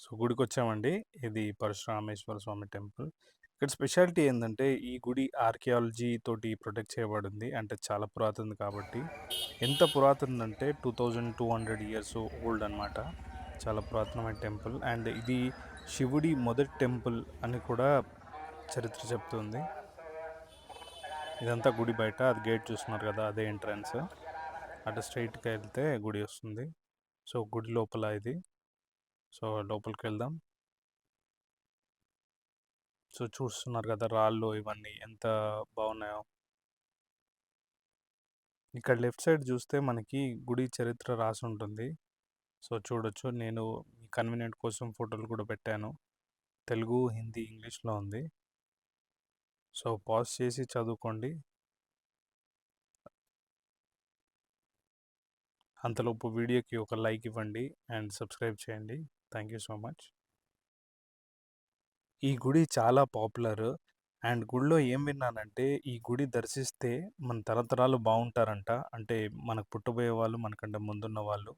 So గుడికి వచ్చామండి ఇది పరశురామేశ్వర స్వామి టెంపుల్. ఇక్కడ స్పెషాలిటీ ఏంటంటే ఈ గుడి ఆర్కియాలజీ తోటి ప్రొటెక్ట్ చేయబడింది. అంటే చాలా పురాతనది కాబట్టి. ఎంత పురాతనంటే two thousand two hundred years old అనమాట. చాలా పురాతనమైన టెంపుల్. అండ్ ఇది శివుడి మొదటి టెంపుల్ అని కూడా చరిత్ర చెప్తుంది. ఇదంతా గుడి బయట. అది గేట్ చూస్తున్నారు కదా! అదే ఎంట్రన్స్. అటు స్ట్రైట్కి వెళ్తే గుడి వస్తుంది. సో, గుడి లోపల ఇది. సో, లోపలికి వెళ్దాం సో, చూస్తున్నారు కదా! రాళ్ళు ఇవన్నీ ఎంత బాగున్నాయో. ఇక్కడ లెఫ్ట్ సైడ్ చూస్తే మనకి గుడి చరిత్ర రాసి ఉంటుంది సో, చూడొచ్చు. నేను కన్వీనియంట్ కోసం ఫోటోలు కూడా పెట్టాను. తెలుగు, హిందీ, ఇంగ్లీష్‌లో ఉంది. సో, పాజ్ చేసి చదువుకోండి. అంతలోపు వీడియోకి ఒక లైక్ ఇవ్వండి. అండ్ సబ్స్క్రైబ్ చేయండి. Thank you so much. ఈ గుడి చాలా పాపులర్. అండ్ గుడిలో ఏం విన్నానంటే, ఈ గుడి దర్శిస్తే మన తరతరాలు బాగుంటారంట అంటే మనకు పుట్టబోయే వాళ్ళు, మనకంటే ముందున్న వాళ్ళు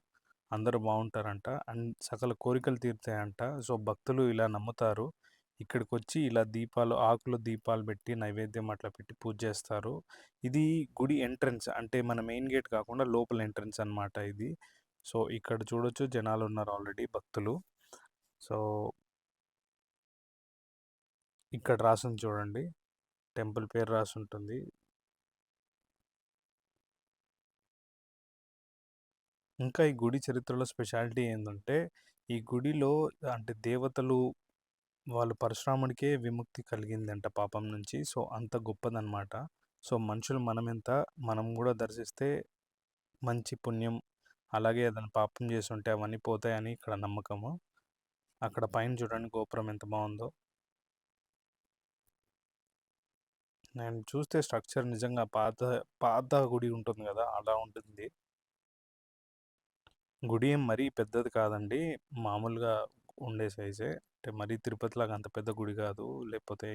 అందరూ బాగుంటారంట అండ్ సకల కోరికలు తీరుతాయంట. సో, భక్తులు ఇలా నమ్ముతారు. ఇక్కడికొచ్చి ఇలా దీపాలు ఆకులు దీపాలు పెట్టి, నైవేద్యం అట్లా పెట్టి పూజ చేస్తారు. ఇది గుడి ఎంట్రన్స్. అంటే మన మెయిన్ గేట్ కాకుండా లోపల ఎంట్రన్స్ అనమాట ఇది. సో, ఇక్కడ చూడొచ్చు జనాలు ఉన్నారు ఆల్రెడీ భక్తులు. సో ఇక్కడ రాసింది చూడండి. టెంపుల్ పేరు రాసి ఉంటుంది ఇంకా ఈ గుడి చరిత్రలో స్పెషాలిటీ ఏంటంటే ఈ గుడిలో అంటే దేవతలు వాళ్ళు పరశురాముడికే విముక్తి కలిగిందంట పాపం నుంచి. సో, అంత గొప్పదనమాట. సో, మనుషులు మనమెంత మనం కూడా దర్శిస్తే మంచి పుణ్యం, అలాగే ఏదైనా పాపం చేసుంటే అవన్నీ పోతాయని ఇక్కడ నమ్మకము. అక్కడ పైన చూడండి గోపురం ఎంత బావుందో. నేను చూస్తే స్ట్రక్చర్ నిజంగా పాత పాత గుడి ఉంటుంది గదా! అలా ఉంటుంది. గుడి ఏం మరీ పెద్దది కాదండి. మామూలుగా ఉండే సైజే. అంటే మరీ తిరుపతిలాగా అంత పెద్ద గుడి గాదు. లేకపోతే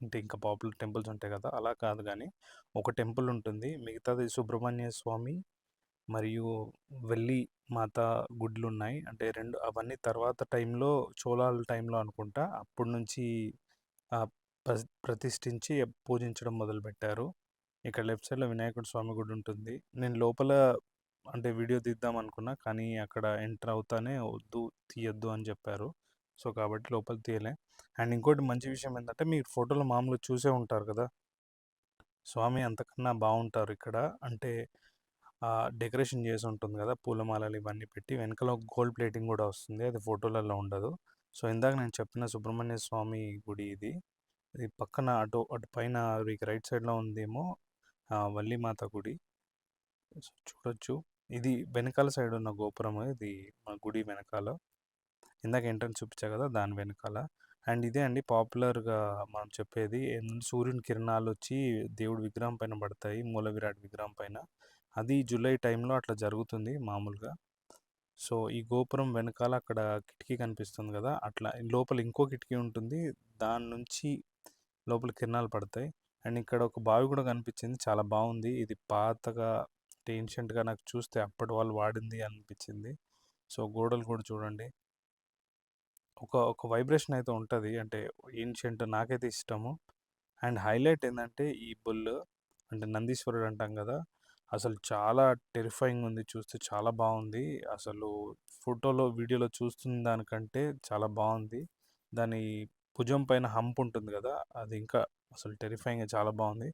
అంటే ఇంకా పాపులర్ టెంపుల్స్ ఉంటాయి గదా! అలా కాదు గానీ, ఒక టెంపుల్ ఉంటుంది. మిగతాది సుబ్రహ్మణ్య స్వామి మరియు వెళ్ళి మాత గుడ్లు ఉన్నాయి అంటే రెండు అవన్నీ తర్వాత టైంలో చోళాల టైంలో అనుకుంటా. అప్పటి నుంచి ప్రతిష్ఠించి పూజించడం మొదలుపెట్టారు. ఇక్కడ లెఫ్ట్ సైడ్‌లో వినాయకుడు స్వామి గుడి ఉంటుంది. నేను లోపల అంటే వీడియో తీద్దాం అనుకున్నా. కానీ అక్కడ ఎంటర్ అవుతానే వద్దు, తీయొద్దు అని చెప్పారు. సో, కాబట్టి లోపల తీయలే. అండ్ ఇంకోటి మంచి విషయం ఏంటంటే మీరు ఫోటోలు మామూలుగా చూసే ఉంటారు కదా! స్వామి అంతకన్నా బాగుంటారు ఇక్కడ. అంటే డెకరేషన్ చేసి ఉంటుంది కదా పూలమాలలు ఇవన్నీ పెట్టి వెనకాల గోల్డ్ ప్లేటింగ్ కూడా వస్తుంది. అది ఫోటోలలో ఉండదు. సో, ఇందాక నేను చెప్పిన సుబ్రహ్మణ్య స్వామి గుడి ఇది. ఇది పక్కన అటు అటు పైన రైట్ సైడ్‌లో ఉందేమో వల్లిమాత గుడి. చూడొచ్చు. ఇది వెనకాల సైడ్ ఉన్న గోపురం ఇది మా గుడి వెనకాల. ఇందాక ఎంట్రన్స్ చూపించా కదా దాని వెనకాల. అండ్ ఇదే అండి పాపులర్‌గా మనం చెప్పేది సూర్యుని కిరణాలు వచ్చి దేవుడి విగ్రహం పైన పడతాయి. మూల విరాట్ విగ్రహం పైన. అది జూలై టైంలో అట్లా జరుగుతుంది మామూలుగా. సో, ఈ గోపురం వెనకాల అక్కడ కిటికీ కనిపిస్తుంది కదా అట్లా లోపల ఇంకో కిటికీ ఉంటుంది. దాని నుంచి లోపల కిరణాలు పడతాయి. అండ్ ఇక్కడ ఒక బావి కూడా కనిపించింది. చాలా బాగుంది ఇది పాతగా ఏన్షియంట్‌గా నాకు చూస్తే అప్పటి వాళ్ళు వాడింది అనిపించింది. సో, గోడలు కూడా చూడండి. ఒక ఒక వైబ్రేషన్ అయితే ఉంటుంది అంటే ఏన్షియంట్ నాకైతే ఇష్టము. అండ్ హైలైట్ ఏంటంటే ఈ బుల్ అంటే నందీశ్వరుడు అంటాం కదా అసలు చాలా టెరిఫైయింగ్ ఉంది. చూస్తే చాలా బాగుంది అసలు ఫోటోలో, వీడియోలో చూస్తున్న దానికంటే చాలా బాగుంది దాని భుజం పైన హంప్ ఉంటుంది కదా అది ఇంకా అసలు టెరిఫైయింగ్ చాలా బాగుంది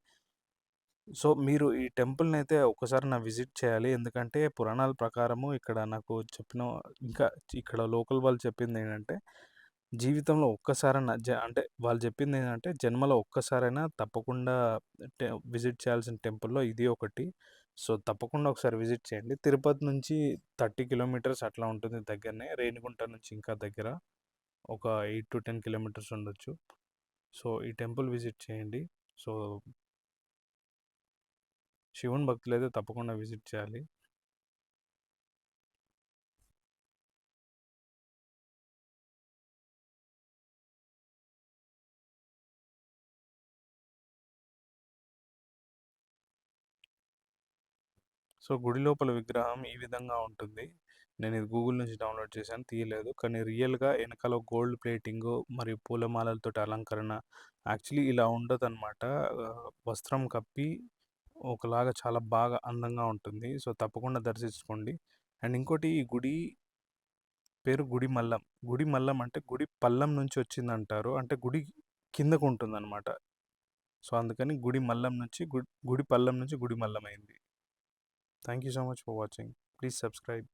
సో, మీరు ఈ టెంపుల్ని అయితే ఒకసారి నా విజిట్ చేయాలి. ఎందుకంటే పురాణాల ప్రకారము ఇక్కడ నాకు చెప్పిన ఇంకా ఇక్కడ లోకల్ వాళ్ళు చెప్పింది ఏంటంటే జీవితంలో ఒక్కసారైనా జ అంటే వాళ్ళు చెప్పింది ఏంటంటే జన్మలో ఒక్కసారైనా తప్పకుండా విజిట్ చేయాల్సిన టెంపుల్‌లో ఇది ఒకటి. సో, తప్పకుండా ఒకసారి విజిట్ చేయండి. తిరుపతి నుంచి 30 కిలోమీటర్స్ అట్లా ఉంటుంది దగ్గరనే. రేణిగుంట నుంచి ఇంకా దగ్గర. ఒక 8-10 కిలోమీటర్స్ ఉండొచ్చు. సో, ఈ టెంపుల్ విజిట్ చేయండి. సో శివుని భక్తులు అయితే తప్పకుండా విజిట్ చేయాలి. సో, గుడి లోపల విగ్రహం ఈ విధంగా ఉంటుంది. నేను ఇది గూగుల్ నుంచి డౌన్లోడ్ చేశాను తీయలేదు. కానీ రియల్గా వెనకాల గోల్డ్ ప్లేటింగ్ మరియు పూలమాలలతోటి అలంకరణ యాక్చువల్లీ ఇలా ఉండదు అనమాట వస్త్రం కప్పి ఒకలాగా చాలా బాగా అందంగా ఉంటుంది. సో తప్పకుండా దర్శించుకోండి. అండ్ ఇంకోటి ఈ గుడి పేరు గుడి మల్లం. గుడి మల్లం అంటే గుడి పల్లం నుంచి వచ్చింది అంటారు అంటే గుడి కిందకు ఉంటుందన్నమాట. సో అందుకని గుడి మల్లం నుంచి గుడి గుడి పల్లం నుంచి గుడి మల్లం అయింది. Thank you so much for watching. Please subscribe.